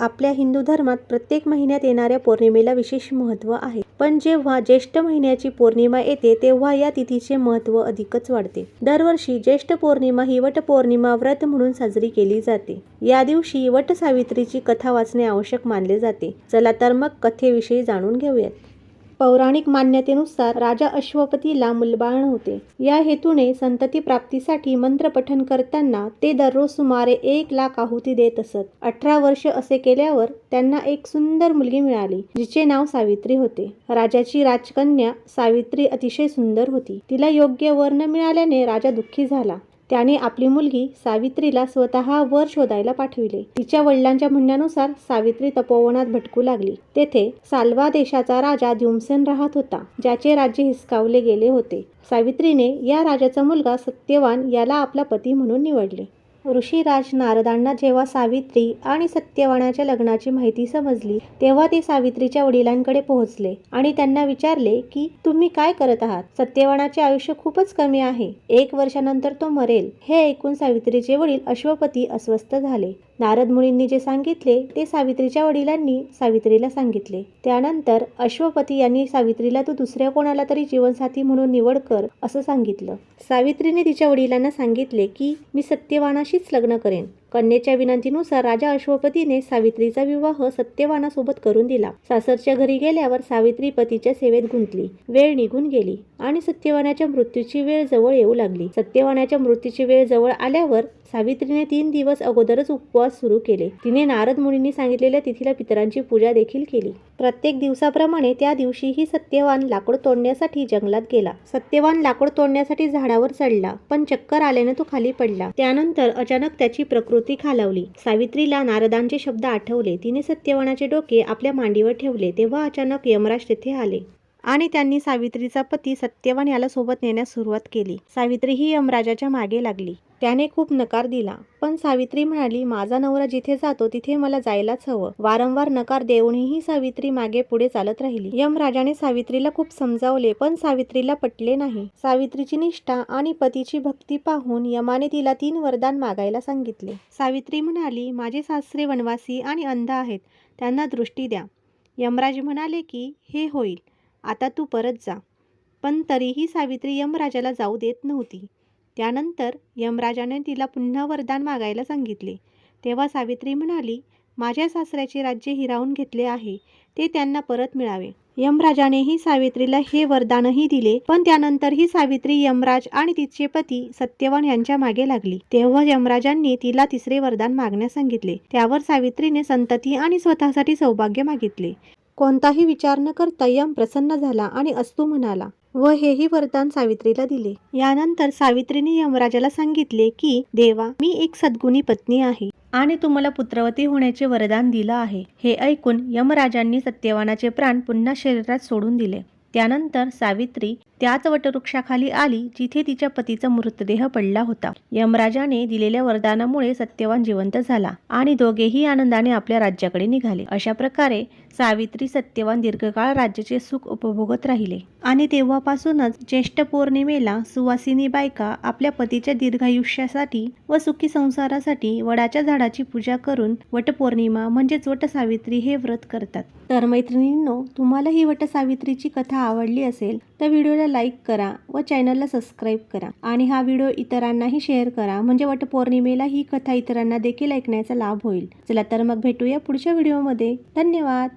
आपल्या हिंदू धर्मात प्रत्येक महिन्यात येणाऱ्या पौर्णिमेला विशेष महत्त्व आहे. पण जेव्हा ज्येष्ठ महिन्याची पौर्णिमा येते तेव्हा या तिथीचे महत्त्व अधिकच वाढते. दरवर्षी ज्येष्ठ पौर्णिमा ही वट पौर्णिमा व्रत म्हणून साजरी केली जाते. या दिवशी वट सावित्रीची कथा वाचणे आवश्यक मानले जाते. चला तर मग कथेविषयी जाणून घेऊयात. पौराणिक मान्यतेनुसार राजा अश्वपतीला मुलबाळ होते या हेतूने संतती प्राप्तीसाठी मंत्र पठन करताना ते दररोज सुमारे एक लाख आहुती देत असत. अठरा वर्ष असे केल्यावर त्यांना एक सुंदर मुलगी मिळाली जिचे नाव सावित्री होते. राजाची राजकन्या सावित्री अतिशय सुंदर होती. तिला योग्य वर्ण मिळाल्याने राजा दुःखी झाला. त्याने आपली मुलगी सावित्रीला स्वतः वर शोधायला पाठविले. तिच्या वडिलांच्या म्हणण्यानुसार सावित्री तपोवनात भटकू लागली. तेथे साल्वा देशाचा राजा द्युमसेन राहत होता ज्याचे राज्य हिसकावले गेले होते. सावित्रीने या राजाचा मुलगा सत्यवान याला आपला पती म्हणून निवडले. ऋषीराज नारदांना जेव्हा सावित्री आणि सत्यवानाच्या लग्नाची माहिती समजली तेव्हा ते सावित्रीच्या वडिलांकडे पोहोचले आणि त्यांना विचारले की तुम्ही काय करत आहात? सत्यवानाचे आयुष्य खूपच कमी आहे. एक वर्षानंतर तो मरेल. हे ऐकून सावित्रीचे वडील अश्वपती अस्वस्थ झाले. नारद मुनींनी जे सांगितले ते सावित्रीच्या वडिलांनी सावित्रीला सांगितले. त्यानंतर अश्वपती यांनी सावित्रीला तू दुसऱ्या कोणाला तरी जीवनसाथी म्हणून निवड कर असं सांगितलं. सावित्रीने तिच्या वडिलांना सांगितले की मी सत्यवानाशीच लग्न करेन. कन्येच्या विनंतीनुसार राजा अश्वपतीने सावित्रीचा विवाह सत्यवानासोबत करून दिला. सासरच्या घरी गेल्यावर सावित्री पतीच्या सेवेत गुंतली. वेळ निघून गेली आणि सत्यवानाच्या मृत्यूची वेळ जवळ येऊ लागली. सत्यवानाच्या मृत्यूची वेळ जवळ आल्यावर सावित्रीने तीन दिवस अगोदरच उपवास सुरू केले. तिने नारद मुनींनी सांगितलेल्या तिथीला पितरांची पूजा देखील केली. प्रत्येक दिवसाप्रमाणे त्या दिवशीही सत्यवान लाकूड तोडण्यासाठी जंगलात गेला. सत्यवान लाकूड तोडण्यासाठी झाडावर चढला पण चक्कर आल्याने तो खाली पडला. त्यानंतर अचानक त्याची प्रकृती खालावली. सावित्रीला नारदांचे शब्द आठवले. तिने सत्यवानाचे डोके आपल्या मांडीवर ठेवले. तेव्हा अचानक यमराज तेथे आले आणि त्यांनी सावित्रीचा पती सत्यवान याला सोबत नेण्यास सुरुवात केली. सावित्री ही यमराजाच्या मागे लागली. त्याने खूप नकार दिला. पण सावित्री म्हणाली माझा नवरा जिथे जातो तिथे मला जायलाच हवं. वारंवार नकार देऊनही सावित्री मागे पुढे चालत राहिली. यमराजाने सावित्रीला खूप समजावले पण सावित्रीला पटले नाही. सावित्रीची निष्ठा आणि पतीची भक्ती पाहून यमाने तिला तीन वरदान मागायला सांगितले. सावित्री म्हणाली माझे सासरे वनवासी आणि अंध आहेत त्यांना दृष्टी द्या. यमराज म्हणाले की हे होईल. आता तू परत जा. पण तरीही सावित्री यमराजाला जाऊ देत नव्हती. त्यानंतर यमराजाने तिला पुन्हा वरदान मागायला सांगितले. तेव्हा सावित्री म्हणाली माझ्या सासऱ्याचे राज्य हिरावून घेतले आहे ते त्यांना परत मिळावे. यमराजानेही सावित्रीला हे वरदानही दिले पण त्यानंतरही सावित्री यमराज आणि तिचे पती सत्यवान यांच्या मागे लागली. तेव्हा यमराजांनी तिला तिसरे वरदान मागण्यास सांगितले. त्यावर सावित्रीने संतती आणि स्वतःसाठी सौभाग्य मागितले. कोणताही विचार न करता यम प्रसन्न झाला आणि अस्तू म्हणाला व हेही वरदान सावित्रीला दिले. यानंतर सावित्रीने यमराजाला सांगितले की देवा मी एक सद्गुणी पत्नी आहे आणि तुम्हाला पुत्रवती होण्याचे वरदान दिलं आहे. हे ऐकून यमराजांनी सत्यवानाचे प्राण पुन्हा शरीरात सोडून दिले. त्यानंतर सावित्री त्याच वटवृक्षाखाली आली जिथे तिच्या पतीचा मृतदेह पडला होता. यमराजाने दिलेल्या वरदानामुळे सत्यवान जिवंत झाला आणि दोघेही आनंदाने आपल्या राज्याकडे निघाले. अशा प्रकारे सावित्री सत्यवान दीर्घकाळ राज्याचे सुख उपभोगत राहिले. आणि तेव्हापासूनच ज्येष्ठ पौर्णिमेला सुवासिनी बायका आपल्या पतीच्या दीर्घायुष्यासाठी व सुखी संसारासाठी वडाच्या झाडाची पूजा करून वटपौर्णिमा म्हणजेच वटसावित्री हे व्रत करतात. तर मैत्रिणींनो तुम्हाला ही वटसावित्रीची कथा आवडली असेल तर व्हिडिओला लाईक करा व चॅनलला सबस्क्राईब करा. आणि हा व्हिडिओ इतरांनाही शेअर करा. म्हणजे वटपौर्णिमेला ही कथा इतरांना देखील ऐकण्याचा लाभ होईल. चला तर मग भेटूया पुढच्या व्हिडिओमध्ये. धन्यवाद.